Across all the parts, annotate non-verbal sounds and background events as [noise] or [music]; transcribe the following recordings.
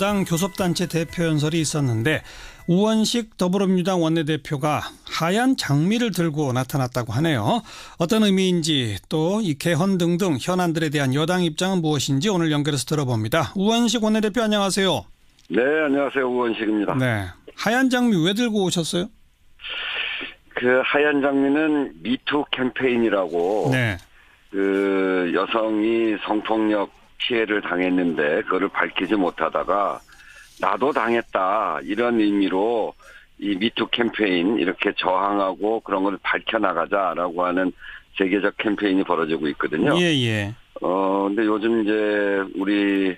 당 교섭단체 대표 연설이 있었는데 우원식 더불어민주당 원내대표가 하얀 장미를 들고 나타났다고 하네요. 어떤 의미인지 또 이 개헌 등등 현안들에 대한 여당 입장은 무엇인지 오늘 연결해서 들어봅니다. 우원식 원내대표 안녕하세요. 네, 안녕하세요. 우원식입니다. 네. 하얀 장미 왜 들고 오셨어요? 그 하얀 장미는 미투 캠페인이라고 네. 그 여성이 성폭력 피해를 당했는데 그거를 밝히지 못하다가 나도 당했다 이런 의미로 이 미투 캠페인 이렇게 저항하고 그런 걸 밝혀나가자라고 하는 세계적 캠페인이 벌어지고 있거든요. 예, 예. 어, 근데 요즘 이제 우리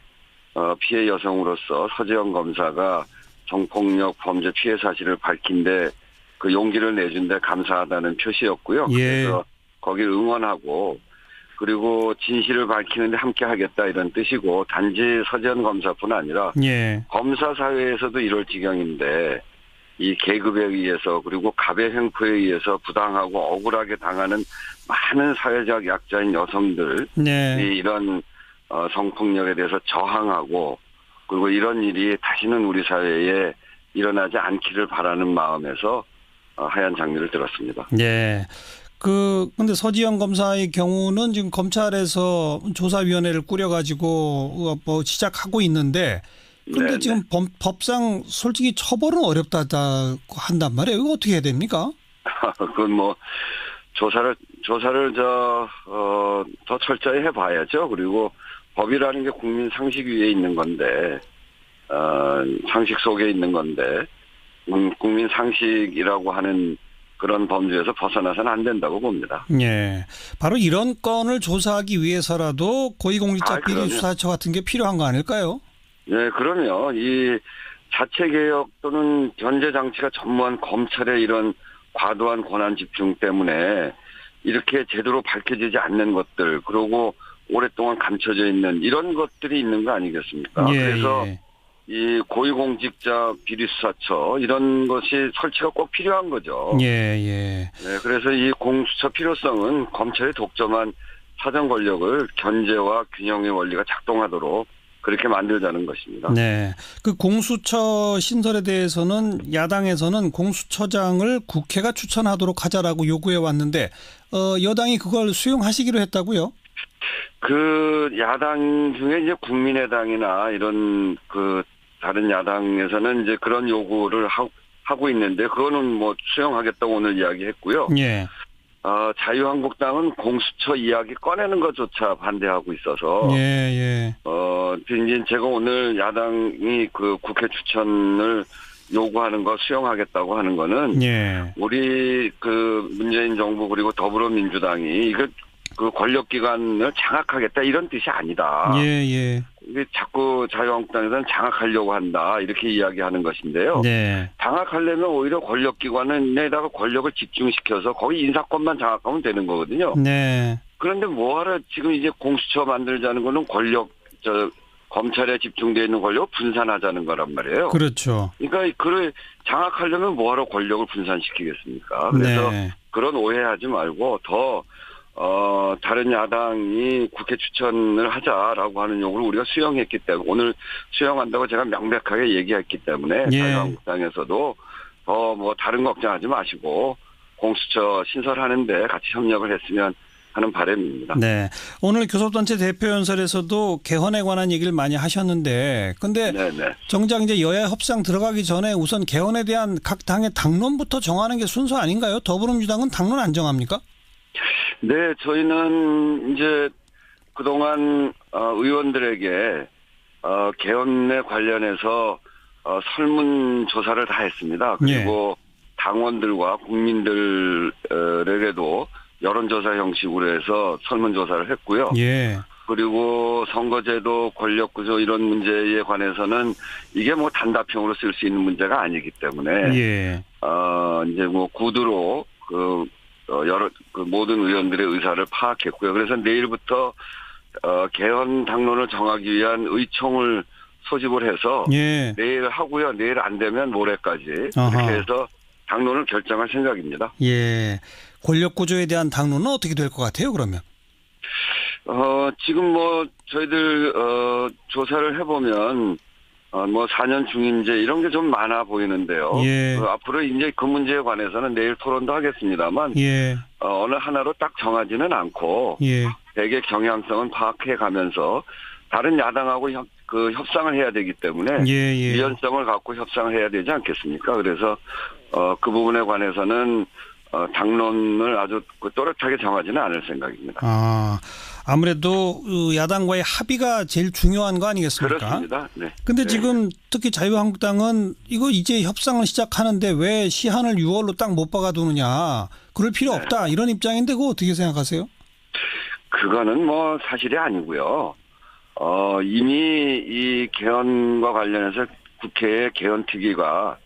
어, 피해 여성으로서 서재영 검사가 성폭력 범죄 피해 사실을 밝힌데 그 용기를 내준데 감사하다는 표시였고요. 예. 그래서 거기를 응원하고 그리고 진실을 밝히는데 함께 하겠다 이런 뜻이고 단지 서재현 검사뿐 아니라 예. 검사 사회에서도 이럴 지경인데 이 계급에 의해서 그리고 갑의 횡포에 의해서 부당하고 억울하게 당하는 많은 사회적 약자인 여성들 네. 이 이런 어, 성폭력에 대해서 저항하고 그리고 이런 일이 다시는 우리 사회에 일어나지 않기를 바라는 마음에서 어, 하얀 장미를 들었습니다. 예. 그 근데 서지영 검사의 경우는 지금 검찰에서 조사위원회를 꾸려가지고 어, 뭐 시작하고 있는데 근데 네네. 지금 법, 법상 솔직히 처벌은 어렵다고 한단 말이에요. 이거 어떻게 해야 됩니까? [laughs] 그건 뭐 조사를 조사를 저어더 철저히 해봐야죠. 그리고 법이라는 게 국민 상식 위에 있는 건데 어 상식 속에 있는 건데 음, 국민 상식이라고 하는 그런 범주에서 벗어나서는 안 된다고 봅니다. 예. 바로 이런 건을 조사하기 위해서라도 고위공직자 아, 비리 그럼요. 수사처 같은 게 필요한 거 아닐까요? 네, 그러면 이 자체 개혁 또는 견제 장치가 전무한 검찰의 이런 과도한 권한 집중 때문에 이렇게 제대로 밝혀지지 않는 것들 그리고 오랫동안 감춰져 있는 이런 것들이 있는 거 아니겠습니까? 예, 그래서 예. 이 고위공직자 비리수사처 이런 것이 설치가 꼭 필요한 거죠. 예, 예. 네, 그래서 이 공수처 필요성은 검찰의 독점한 사정 권력을 견제와 균형의 원리가 작동하도록 그렇게 만들자는 것입니다. 네. 그 공수처 신설에 대해서는 야당에서는 공수처장을 국회가 추천하도록 하자라고 요구해 왔는데 어 여당이 그걸 수용하시기로 했다고요? 그 야당 중에 이제 국민의당이나 이런 그 다른 야당에서는 이제 그런 요구를 하, 하고 있는데 그거는 뭐 수용하겠다고 오늘 이야기했고요. 예. 어, 자유한국당은 공수처 이야기 꺼내는 것조차 반대하고 있어서 예, 예. 어, 이제 제가 오늘 야당이 그 국회 추천을 요구하는 거 수용하겠다고 하는 거는 예. 우리 그 문재인 정부 그리고 더불어민주당이 이거 그 권력기관을 장악하겠다 이런 뜻이 아니다. 예, 예. 이게 자꾸 자유한국당에서는 장악하려고 한다 이렇게 이야기하는 것인데요. 네. 장악하려면 오히려 권력기관에다가 권력을 집중시켜서 거기 인사권만 장악하면 되는 거거든요. 네. 그런데 뭐하러 지금 이제 공수처 만들자는 거는 권력 저 검찰에 집중되어 있는 권력을 분산하자는 거란 말이에요. 그렇죠. 그러니까 그를 장악하려면 뭐하러 권력을 분산시키겠습니까? 그래서 네. 그런 오해하지 말고 더 어, 다른 야당이 국회 추천을 하자라고 하는 요구를 우리가 수용했기 때문에 오늘 수용한다고 제가 명백하게 얘기했기 때문에 예. 자유한국당에서도 더 뭐 다른 걱정하지 마시고 공수처 신설하는데 같이 협력을 했으면 하는 바람입니다. 네. 오늘 교섭단체 대표 연설에서도 개헌에 관한 얘기를 많이 하셨는데 근데 네네. 정작 이제 여야 협상 들어가기 전에 우선 개헌에 대한 각 당의 당론부터 정하는 게 순서 아닌가요? 더불어민주당은 당론 안 정합니까? 네, 저희는 이제 그동안 어, 의원들에게 어, 개헌에 관련해서 어, 설문 조사를 다 했습니다. 그리고 당원들과 국민들에게도 여론조사 형식으로 해서 설문조사를 했고요. 예. 그리고 선거제도 권력구조 이런 문제에 관해서는 이게 뭐 단답형으로 쓸 수 있는 문제가 아니기 때문에 예. 어, 이제 뭐 구두로 그, 어, 여러, 그 모든 의원들의 의사를 파악했고요. 그래서 내일부터, 어, 개헌 당론을 정하기 위한 의총을 소집을 해서 예. 내일 하고요. 내일 안 되면 모레까지 아하. 이렇게 해서 당론을 결정할 생각입니다. 예. 권력 구조에 대한 당론은 어떻게 될 것 같아요, 그러면? 어, 지금 뭐 저희들, 어, 조사를 해보면 어, 뭐 4년 중임제 이런 게 좀 많아 보이는데요. 예. 그 앞으로 이제 그 문제에 관해서는 내일 토론도 하겠습니다만 예, 어, 어느 하나로 딱 정하지는 않고 예, 대개 경향성은 파악해 가면서 다른 야당하고 협, 그 협상을 해야 되기 때문에 예, 예. 유연성을 갖고 협상을 해야 되지 않겠습니까? 그래서 어, 그 부분에 관해서는 어, 당론을 아주 그 또렷하게 정하지는 않을 생각입니다. 아, 아무래도 그 야당과의 합의가 제일 중요한 거 아니겠습니까? 그렇습니다. 네. 근데 네. 지금 특히 자유한국당은 이거 이제 협상을 시작하는데 왜 시한을 6월로 딱 못 박아두느냐. 그럴 필요 네. 없다. 이런 입장인데 그거 어떻게 생각하세요? 그거는 뭐 사실이 아니고요. 어, 이미 이 개헌과 관련해서 국회의 개헌특위가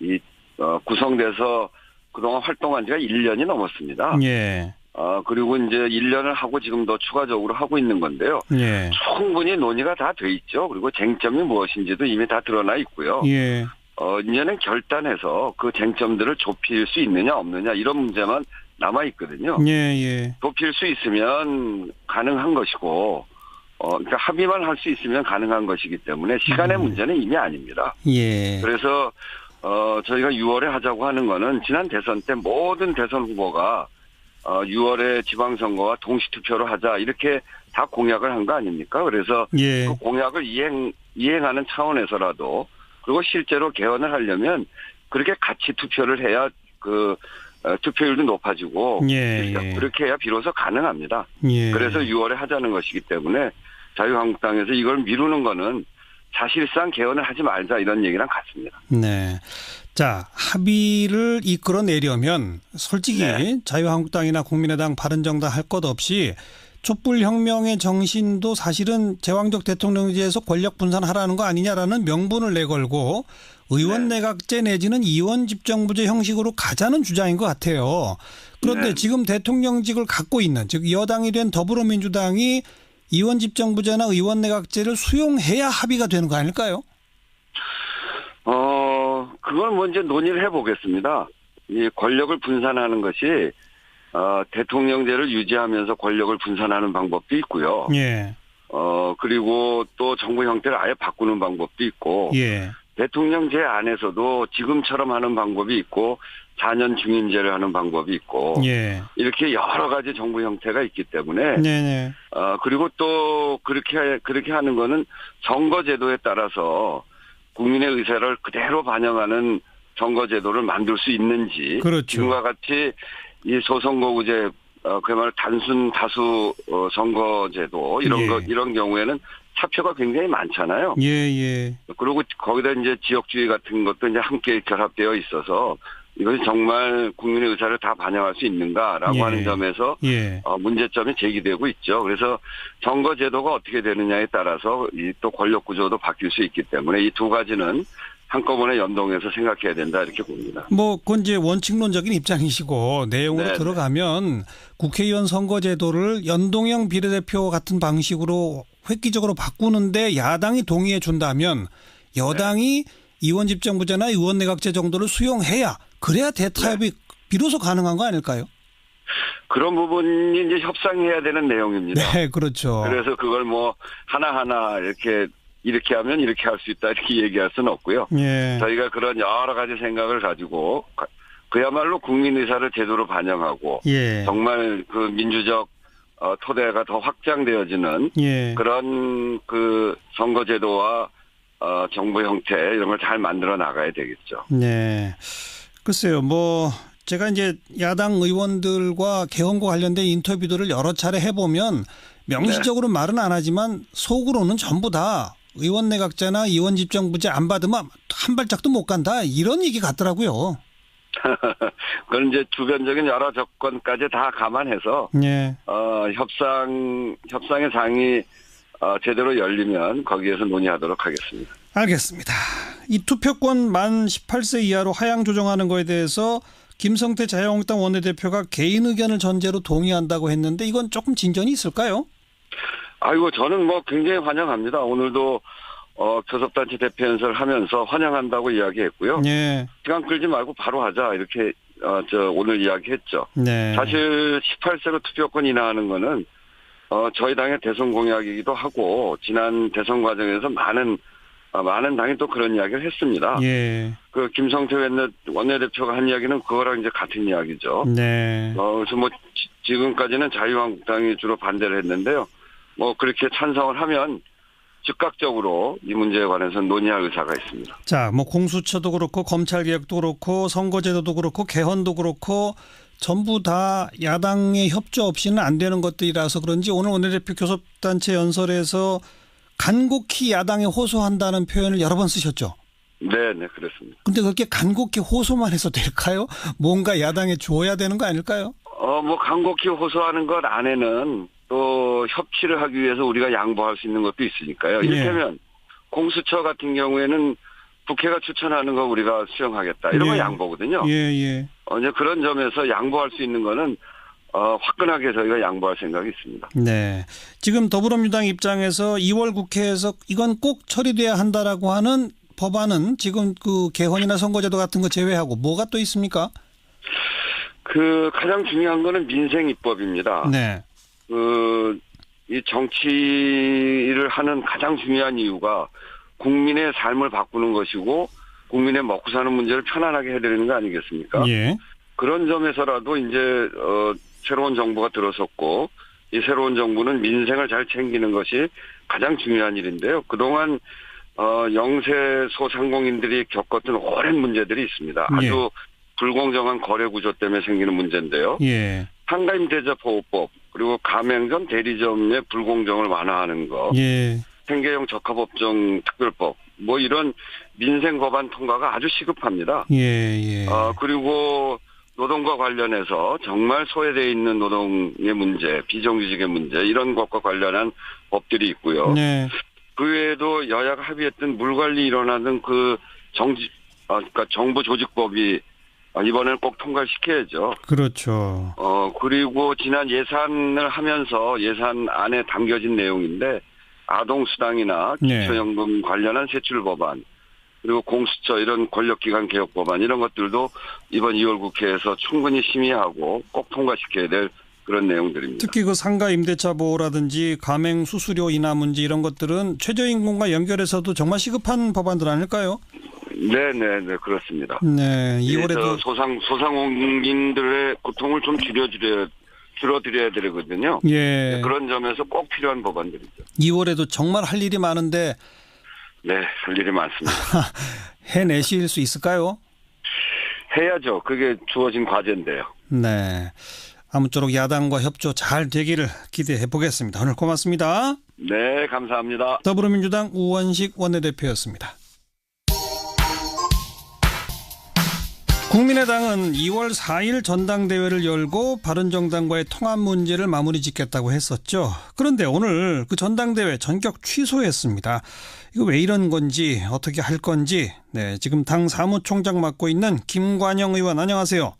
이, 어, 구성돼서 그동안 활동한 지가 1년이 넘었습니다. 예. 어, 그리고 이제 1년을 하고 지금 더 추가적으로 하고 있는 건데요. 예. 충분히 논의가 다 돼 있죠. 그리고 쟁점이 무엇인지도 이미 다 드러나 있고요. 예. 어, 이제는 결단해서 그 쟁점들을 좁힐 수 있느냐 없느냐 이런 문제만 남아 있거든요. 예, 예. 좁힐 수 있으면 가능한 것이고, 어, 그러니까 합의만 할 수 있으면 가능한 것이기 때문에 시간의 음. 문제는 이미 아닙니다. 예. 그래서, 어, 저희가 6월에 하자고 하는 거는 지난 대선 때 모든 대선 후보가 어, 6월에 지방선거와 동시투표로 하자 이렇게 다 공약을 한 거 아닙니까? 그래서 예. 그 공약을 이행, 이행하는 차원에서라도 그리고 실제로 개헌을 하려면 그렇게 같이 투표를 해야 그 어, 투표율도 높아지고 예, 예. 그렇게 해야 비로소 가능합니다. 예. 그래서 6월에 하자는 것이기 때문에 자유한국당에서 이걸 미루는 거는 사실상 개헌을 하지 말자 이런 얘기랑 같습니다. 네. 자, 합의를 이끌어내려면 솔직히 네. 자유한국당이나 국민의당 바른정당 할 것 없이 촛불혁명의 정신도 사실은 제왕적 대통령제에서 권력 분산하라는 거 아니냐라는 명분을 내걸고 의원 네. 내각제 내지는 이원 집정부제 형식으로 가자는 주장인 것 같아요. 그런데 네. 지금 대통령직을 갖고 있는 즉 여당이 된 더불어민주당이 이원 집정부제나 의원 내각제를 수용해야 합의가 되는 거 아닐까요? 어, 그건 뭐 이제 논의를 해보겠습니다. 이 권력을 분산하는 것이, 어, 대통령제를 유지하면서 권력을 분산하는 방법도 있고요. 예. 어, 그리고 또 정부 형태를 아예 바꾸는 방법도 있고, 예. 대통령제 안에서도 지금처럼 하는 방법이 있고, 4년 중임제를 하는 방법이 있고, 예. 이렇게 여러 가지 정부 형태가 있기 때문에, 네네. 어, 그리고 또 그렇게, 그렇게 하는 거는 선거제도에 따라서 국민의 의사를 그대로 반영하는 선거제도를 만들 수 있는지. 그렇죠. 지금과 같이 이 소선거구제, 어, 그야말로 단순 다수 어, 선거제도, 이런 예. 거, 이런 경우에는 사표가 굉장히 많잖아요. 예, 예. 그리고 거기다 이제 지역주의 같은 것도 이제 함께 결합되어 있어서 이것이 정말 국민의 의사를 다 반영할 수 있는가라고 예. 하는 점에서 예. 어, 문제점이 제기되고 있죠. 그래서 선거 제도가 어떻게 되느냐에 따라서 이 또 권력 구조도 바뀔 수 있기 때문에 이 두 가지는 한꺼번에 연동해서 생각해야 된다 이렇게 봅니다. 뭐, 그건 이제 원칙론적인 입장이시고 내용으로 네네. 들어가면 국회의원 선거제도를 연동형 비례대표 같은 방식으로 획기적으로 바꾸는데 야당이 동의해 준다면 여당이 의원 집정부제나 의원 내각제 정도를 수용해야 그래야 대타협이 비로소 가능한 거 아닐까요? 그런 부분이 이제 협상해야 되는 내용입니다. 네, 그렇죠. 그래서 그걸 뭐 하나하나 이렇게 이렇게 하면 이렇게 할 수 있다 이렇게 [laughs] 얘기할 수는 없고요. 예. 저희가 그런 여러 가지 생각을 가지고 가- 그야말로 국민 의사를 제대로 반영하고 예. 정말 그 민주적 어, 토대가 더 확장되어지는 예. 그런 그 선거제도와 어, 정부 형태 이런 걸 잘 만들어 나가야 되겠죠. 네. 글쎄요, 뭐, 제가 이제 야당 의원들과 개헌과 관련된 인터뷰들을 여러 차례 해보면 명시적으로 말은 안 하지만 속으로는 전부 다 의원 내각제나 의원 집정부제 안 받으면 한 발짝도 못 간다. 이런 얘기 같더라고요. [laughs] 그건 이제 주변적인 여러 조건까지 다 감안해서 예. 어, 협상 협상의 장이 어, 제대로 열리면 거기에서 논의하도록 하겠습니다. 알겠습니다. 이 투표권 만 18세 이하로 하향 조정하는 거에 대해서 김성태 자유한국당 원내대표가 개인 의견을 전제로 동의한다고 했는데 이건 조금 진전이 있을까요? 아이고 저는 뭐 굉장히 환영합니다. 오늘도 어, 교섭단체 대표 연설을 하면서 환영한다고 이야기했고요. 예. 시간 끌지 말고 바로 하자 이렇게 어, 저 오늘 이야기했죠. 네. 사실 18세로 투표권 인하하는 거는 어, 저희 당의 대선 공약이기도 하고 지난 대선 과정에서 많은 아, 많은 당이 또 그런 이야기를 했습니다. 예. 그 김성태 원내- 원내대표가 한 이야기는 그거랑 이제 같은 이야기죠. 네. 어, 그래서 뭐 지- 지금까지는 자유한국당이 주로 반대를 했는데요. 뭐 그렇게 찬성을 하면 즉각적으로 이 문제에 관해서 논의할 의사가 있습니다. 자, 뭐 공수처도 그렇고 검찰 개혁도 그렇고 선거제도도 그렇고 개헌도 그렇고 전부 다 야당의 협조 없이는 안 되는 것들이라서 그런지 오늘 원내대표 교섭단체 연설에서 간곡히 야당에 호소한다는 표현을 여러 번 쓰셨죠. 네, 네, 그렇습니다. 근데 그렇게 간곡히 호소만 해서 될까요? 뭔가 야당에 줘야 되는 거 아닐까요? 어, 뭐 간곡히 호소하는 것 안에는 또 협치를 하기 위해서 우리가 양보할 수 있는 것도 있으니까요. 예. 이를테면 공수처 같은 경우에는 국회가 추천하는 거 우리가 수용하겠다. 이런 건 예. 양보거든요. 예, 예. 어, 이제 그런 점에서 양보할 수 있는 거는 어, 화끈하게 저희가 양보할 생각이 있습니다. 네. 지금 더불어민주당 입장에서 2월 국회에서 이건 꼭 처리돼야 한다라고 하는 법안은 지금 그 개헌이나 선거제도 같은 거 제외하고 뭐가 또 있습니까? 그 가장 중요한 거는 민생 입법입니다. 네. 그, 이 정치를 하는 가장 중요한 이유가 국민의 삶을 바꾸는 것이고 국민의 먹고 사는 문제를 편안하게 해드리는 거 아니겠습니까? 예. 그런 점에서라도 이제, 어, 새로운 정부가 들어섰고 이 새로운 정부는 민생을 잘 챙기는 것이 가장 중요한 일인데요. 그동안 어, 영세 소상공인들이 겪었던 오랜 문제들이 있습니다. 예. 아주 불공정한 거래 구조 때문에 생기는 문제인데요. 예. 상가임 대접 보호법 그리고 가맹점 대리점의 불공정을 완화하는 거, 예. 생계형 적합업종 특별법 뭐 이런 민생 법안 통과가 아주 시급합니다. 예. 예. 어, 그리고 노동과 관련해서 정말 소외되어 있는 노동의 문제, 비정규직의 문제 이런 것과 관련한 법들이 있고요. 네. 그 외에도 여야가 합의했던 물관리 일어나는 그 정지, 아, 그러니까 정부 조직법이 아, 이번에는 꼭 통과시켜야죠. 그렇죠. 어, 그리고 지난 예산을 하면서 예산 안에 담겨진 내용인데 아동수당이나 네. 기초연금 관련한 세출 법안 그리고 공수처 이런 권력기관 개혁 법안 이런 것들도 이번 2월 국회에서 충분히 심의하고 꼭 통과시켜야 될 그런 내용들입니다. 특히 그 상가 임대차 보호라든지 가맹 수수료 인하 문제 이런 것들은 최저임금과 연결해서도 정말 시급한 법안들 아닐까요? 네네네 그렇습니다. 네. 그래서 2월에도 소상 소상공인들의 고통을 좀 줄여드려 줄어드려야 되거든요. 예. 그런 점에서 꼭 필요한 법안들이죠. 2월에도 정말 할 일이 많은데 네, 할 일이 많습니다. [laughs] 해내실 수 있을까요? 해야죠. 그게 주어진 과제인데요. 네. 아무쪼록 야당과 협조 잘 되기를 기대해 보겠습니다. 오늘 고맙습니다. 네, 감사합니다. 더불어민주당 우원식 원내대표였습니다. 국민의당은 2월 4일 전당대회를 열고 바른정당과의 통합 문제를 마무리 짓겠다고 했었죠. 그런데 오늘 그 전당대회 전격 취소했습니다. 이거 왜 이런 건지 어떻게 할 건지 네, 지금 당 사무총장 맡고 있는 김관영 의원 안녕하세요.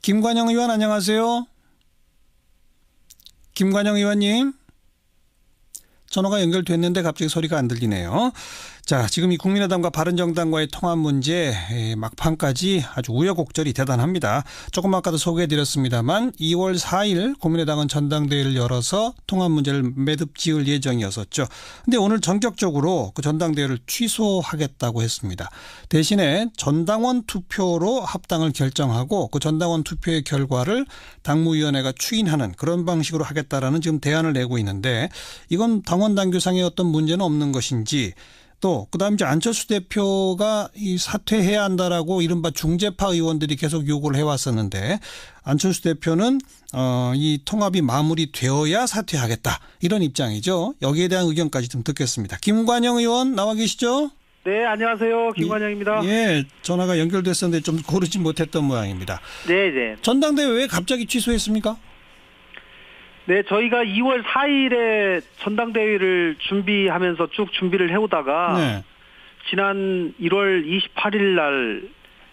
김관영 의원 안녕하세요. 김관영 의원님. 전화가 연결됐는데 갑자기 소리가 안 들리네요. 자, 지금 이 국민의당과 바른정당과의 통합 문제 에, 막판까지 아주 우여곡절이 대단합니다. 조금 아까도 소개해드렸습니다만 2월 4일 국민의당은 전당대회를 열어서 통합 문제를 매듭 지을 예정이었었죠. 근데 오늘 전격적으로 그 전당대회를 취소하겠다고 했습니다. 대신에 전당원 투표로 합당을 결정하고 그 전당원 투표의 결과를 당무위원회가 추인하는 그런 방식으로 하겠다라는 지금 대안을 내고 있는데 이건 당원 당규상의 어떤 문제는 없는 것인지 또 그다음 이제 안철수 대표가 이 사퇴해야 한다라고 이른바 중재파 의원들이 계속 요구를 해왔었는데 안철수 대표는 어이 통합이 마무리되어야 사퇴하겠다 이런 입장이죠. 여기에 대한 의견까지 좀 듣겠습니다. 김관영 의원 나와 계시죠? 네, 안녕하세요. 김관영입니다. 예, 전화가 연결됐었는데 좀 고르지 못했던 모양입니다. 네, 네. 전당대회 왜 갑자기 취소했습니까? 네, 저희가 2월 4일에 전당대회를 준비하면서 쭉 준비를 해오다가 네. 지난 1월 28일 날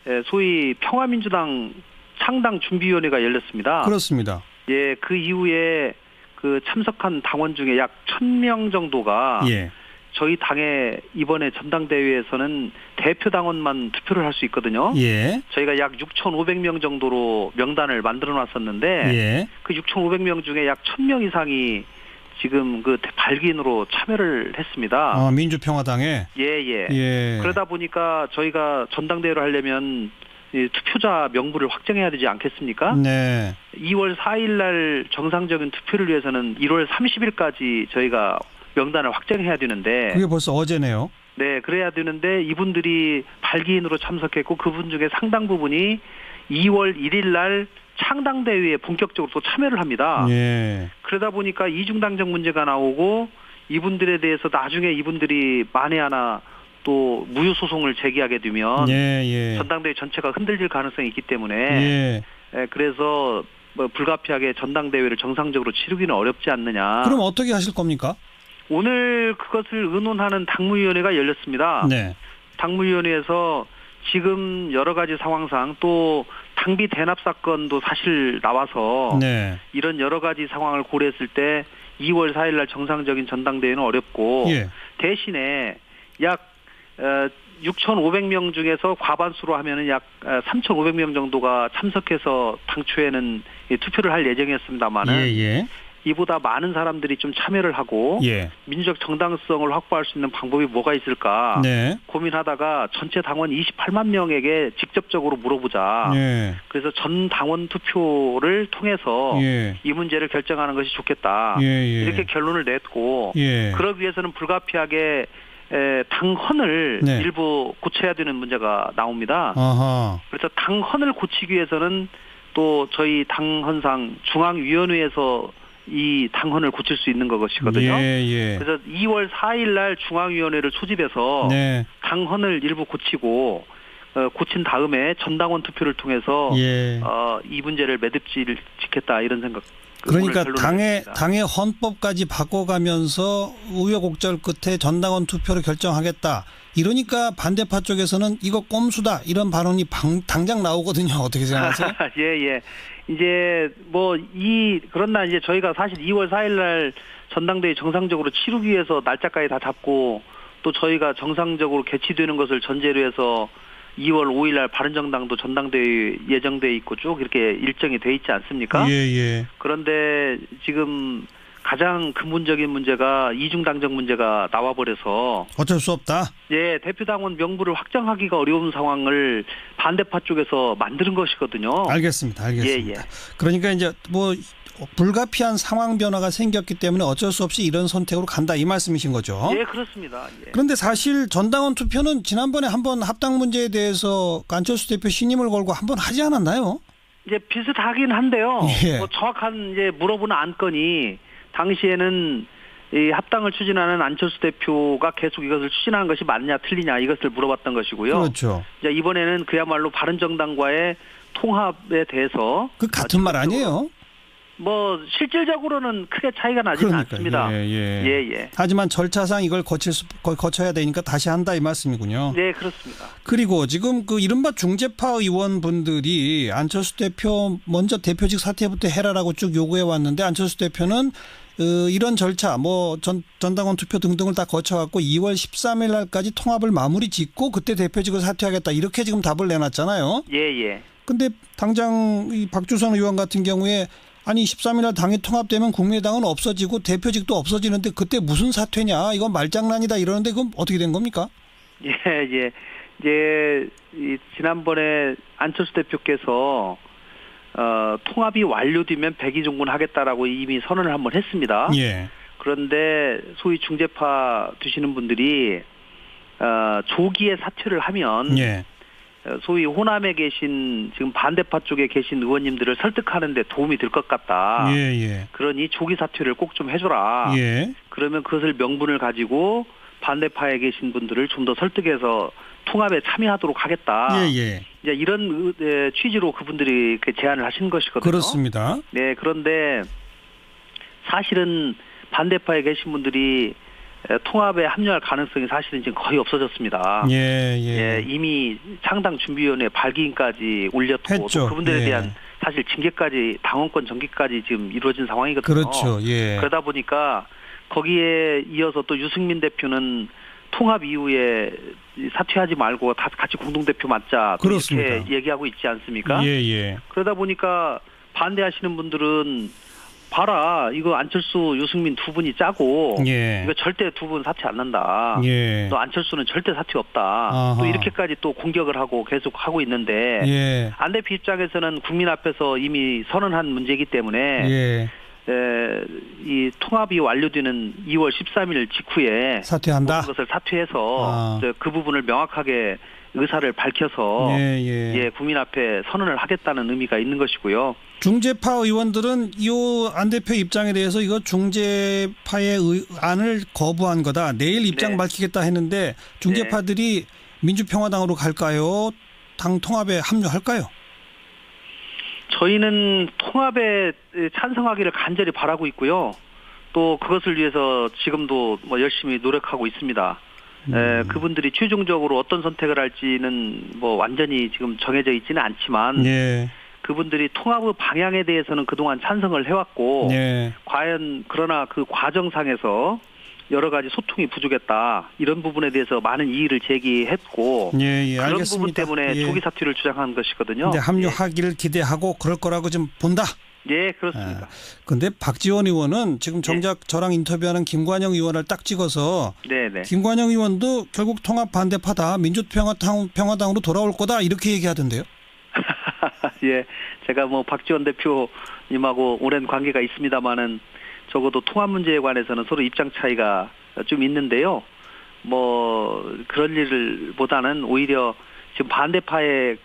에, 소위 평화민주당 창당 준비위원회가 열렸습니다. 그렇습니다. 예, 그 이후에 그 참석한 당원 중에 약 1000명 정도가 예. 저희 당의 이번에 전당대회에서는 대표 당원만 투표를 할 수 있거든요. 예. 저희가 약 6,500명 정도로 명단을 만들어 놨었는데 예. 그 6,500명 중에 약 1,000명 이상이 지금 그 발기인으로 참여를 했습니다. 어, 민주평화당에 예, 예. 예. 그러다 보니까 저희가 전당대회를 하려면 이 투표자 명부를 확정해야 되지 않겠습니까? 네. 2월 4일 날 정상적인 투표를 위해서는 1월 30일까지 저희가 명단을 확정해야 되는데 그게 벌써 어제네요. 네, 그래야 되는데 이분들이 발기인으로 참석했고 그분 중에 상당 부분이 2월 1일 날 창당 대회에 본격적으로 또 참여를 합니다. 예. 그러다 보니까 이중당적 문제가 나오고 이분들에 대해서 나중에 이분들이 만에 하나 또 무효 소송을 제기하게 되면 예, 예. 전당대회 전체가 흔들릴 가능성이 있기 때문에 예. 예, 그래서 뭐 불가피하게 전당대회를 정상적으로 치르기는 어렵지 않느냐. 그럼 어떻게 하실 겁니까? 오늘 그것을 의논하는 당무위원회가 열렸습니다. 네. 당무위원회에서 지금 여러 가지 상황상 또 당비 대납 사건도 사실 나와서 네. 이런 여러 가지 상황을 고려했을 때 2월 4일 날 정상적인 전당대회는 어렵고 예. 대신에 약 어, 6,500명 중에서 과반수로 하면은 약 3,500명 정도가 참석해서 당초에는 이 투표를 할 예정이었습니다만은 예, 예. 이보다 많은 사람들이 좀 참여를 하고 예. 민주적 정당성을 확보할 수 있는 방법이 뭐가 있을까 네. 고민하다가 전체 당원 28만 명에게 직접적으로 물어보자. 예. 그래서 전 당원 투표를 통해서 예. 이 문제를 결정하는 것이 좋겠다. 예, 예. 이렇게 결론을 냈고 예. 그러기 위해서는 불가피하게 에, 당헌을 네. 일부 고쳐야 되는 문제가 나옵니다. 아하. 그래서 당헌을 고치기 위해서는 또 저희 당헌상 중앙위원회에서 이 당헌을 고칠 수 있는 것이거든요. 예, 예. 그래서 2월 4일 날 중앙위원회를 소집해서 네. 당헌을 일부 고치고 어, 고친 다음에 전당원 투표를 통해서 예. 어, 이 문제를 매듭질 짓겠다 이런 생각. 그러니까 당의. 당의 헌법까지 바꿔가면서 우여곡절 끝에 전당원 투표를 결정하겠다. 이러니까 반대파 쪽에서는 이거 꼼수다 이런 발언이 방- 당장 나오거든요. [laughs] 어떻게 생각하세요? [laughs] 예, 예. 이제 뭐 이 그러나 이제 저희가 사실 2월 4일 날 전당대회 정상적으로 치르기 위해서 날짜까지 다 잡고 또 저희가 정상적으로 개최되는 것을 전제로 해서 2월 5일 날 바른정당도 전당대회 예정돼 있고 쭉 이렇게 일정이 돼 있지 않습니까? 예, 예. 그런데 지금 가장 근본적인 문제가 이중당적 문제가 나와 버려서 어쩔 수 없다. 예 대표당원 명부를 확정하기가 어려운 상황을 반대파 쪽에서 만드는 것이거든요. 알겠습니다. 알겠습니다. 예, 예. 그러니까 이제 뭐 불가피한 상황 변화가 생겼기 때문에 어쩔 수 없이 이런 선택으로 간다 이 말씀이신 거죠. 예, 그렇습니다. 예. 그런데 사실 전당원 투표는 지난번에 한번 합당 문제에 대해서 안철수 대표 신임을 걸고 한번 하지 않았나요? 이제 비슷하긴 한데요. 예. 뭐 정확한 이제 물어보는 안건이 당시에는 이 합당을 추진하는 안철수 대표가 계속 이것을 추진하는 것이 맞냐 틀리냐 이것을 물어봤던 것이고요. 그렇죠. 이제 이번에는 그야말로 바른정당과의 통합에 대해서 그 같은 말 아니에요? 뭐 실질적으로는 크게 차이가 나지는 그러니까 않습니다. 예, 예. 예, 예. 하지만 절차상 이걸 거칠 수, 거- 거쳐야 되니까 다시 한다 이 말씀이군요. 네, 그렇습니다. 그리고 지금 그 이른바 중재파 의원분들이 안철수 대표 먼저 대표직 사퇴부터 해라라고 쭉 요구해 왔는데 안철수 대표는 어, 이런 절차 뭐 전, 전당원 투표 등등을 다 거쳐갖고 2월 13일 날까지 통합을 마무리 짓고 그때 대표직을 사퇴하겠다 이렇게 지금 답을 내놨잖아요. 예, 예. 근데 당장 이 박주선 의원 같은 경우에 아니 13일 날 당이 통합되면 국민의당은 없어지고 대표직도 없어지는데 그때 무슨 사퇴냐 이건 말장난이다 이러는데 그건 어떻게 된 겁니까? 예, 예. 이제 이 지난번에 안철수 대표께서 어, 통합이 완료되면 백의종군 하겠다라고 이미 선언을 한번 했습니다. 예. 그런데 소위 중재파 두시는 분들이 어, 조기에 사퇴를 하면 예. 어, 소위 호남에 계신 지금 반대파 쪽에 계신 의원님들을 설득하는데 도움이 될 것 같다. 예, 예. 그러니 조기 사퇴를 꼭 좀 해줘라. 예. 그러면 그것을 명분을 가지고 반대파에 계신 분들을 좀 더 설득해서 통합에 참여하도록 하겠다. 예, 예. 이제 이런 취지로 그분들이 그 제안을 하신 것이거든요. 그렇습니다. 네, 그런데 사실은 반대파에 계신 분들이 에, 통합에 합류할 가능성이 사실은 지금 거의 없어졌습니다. 예, 예. 예, 이미 창당 준비위원회 발기인까지 올렸고. 또 그분들에 예. 대한 사실 징계까지 당원권 정기까지 지금 이루어진 상황이거든요. 그렇죠. 예. 그러다 보니까 거기에 이어서 또 유승민 대표는 통합 이후에 사퇴하지 말고 다 같이 공동대표 그렇습니다. 이렇게 얘기하고 있지 않습니까? 예, 예. 그러다 보니까 반대하시는 분들은 봐라 이거 안철수 유승민 두 분이 짜고 예. 이거 절대 두 분 사퇴 안 난다. 예. 또 안철수는 절대 사퇴 없다. 아하. 또 이렇게까지 또 공격을 하고 계속 하고 있는데 예. 안 대표 입장에서는 국민 앞에서 이미 선언한 문제이기 때문에 예. 에, 이 통합이 완료되는 2월 13일 직후에 사퇴한다. 모든 것을 사퇴해서 아. 그 부분을 명확하게 의사를 밝혀서 예, 예. 예, 국민 앞에 선언을 하겠다는 의미가 있는 것이고요. 중재파 의원들은 이 안 대표 입장에 대해서 이거 중재파의 의- 안을 거부한 거다. 내일 입장 네. 밝히겠다 했는데 중재파들이 민주평화당으로 갈까요? 당 통합에 합류할까요? 저희는 통합에 찬성하기를 간절히 바라고 있고요. 또 그것을 위해서 지금도 뭐 열심히 노력하고 있습니다. 에, 음. 그분들이 최종적으로 어떤 선택을 할지는 뭐 완전히 지금 정해져 있지는 않지만 예. 그분들이 통합의 방향에 대해서는 그동안 찬성을 해왔고 예. 과연 그러나 그 과정상에서 여러 가지 소통이 부족했다 이런 부분에 대해서 많은 이의를 제기했고 예, 예. 그런 알겠습니다. 부분 때문에 예. 조기 사퇴를 주장한 것이거든요. 근데 합류하기를 기대하고 그럴 거라고 좀 본다. 예, 그렇습니다. 아, 근데 박지원 의원은 지금 정작 저랑 인터뷰하는 김관영 의원을 딱 찍어서 네, 네. 김관영 의원도 결국 통합 반대파다 민주평화당 평화당으로 돌아올 거다 이렇게 얘기하던데요. [laughs] 예, 제가 뭐 박지원 대표님하고 오랜 관계가 있습니다만은 적어도 통합 문제에 관해서는 서로 입장 차이가 좀 있는데요. 뭐 그런 일보다는 오히려 지금 반대파에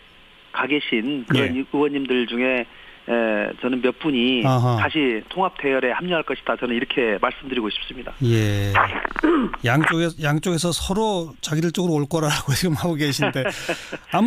가 계신 그런 예. 의원님들 중에 에, 저는 몇 분이 아하. 다시 통합 대열에 합류할 것이다. 저는 이렇게 말씀드리고 싶습니다. 예. 양쪽에 양쪽에서 서로 자기들 쪽으로 올 거라고 [laughs] 지금 하고 계신데 아무 [laughs]